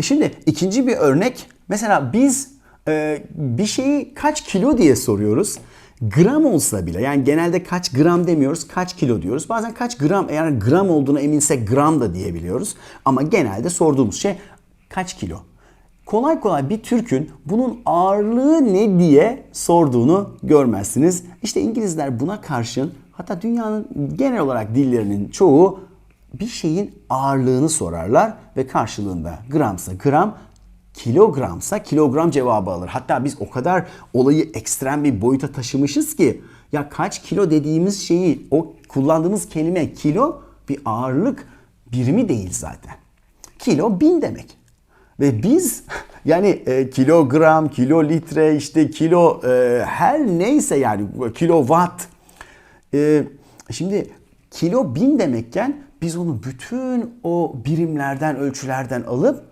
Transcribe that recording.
E Şimdi ikinci bir örnek. Mesela biz e, bir şeyi kaç kilo diye soruyoruz. Gram olsa bile yani genelde kaç gram demiyoruz kaç kilo diyoruz. Bazen kaç gram eğer gram olduğuna eminsek gram da diyebiliyoruz. Ama genelde sorduğumuz şey kaç kilo. Kolay kolay bir Türk'ün bunun ağırlığı ne diye sorduğunu görmezsiniz. İşte İngilizler buna karşın hatta dünyanın genel olarak dillerinin çoğu bir şeyin ağırlığını sorarlar ve karşılığında gramsa gram, kilogramsa kilogram cevabı alır. Hatta biz o kadar olayı ekstrem bir boyuta taşımışız ki ya kaç kilo dediğimiz şeyi o kullandığımız kelime kilo bir ağırlık birimi değil zaten. Kilo bin demek. Ve biz yani e, kilogram, kilo litre, işte kilo e, her neyse yani kilowatt. E, şimdi kilo bin demekken biz onu bütün o birimlerden, ölçülerden alıp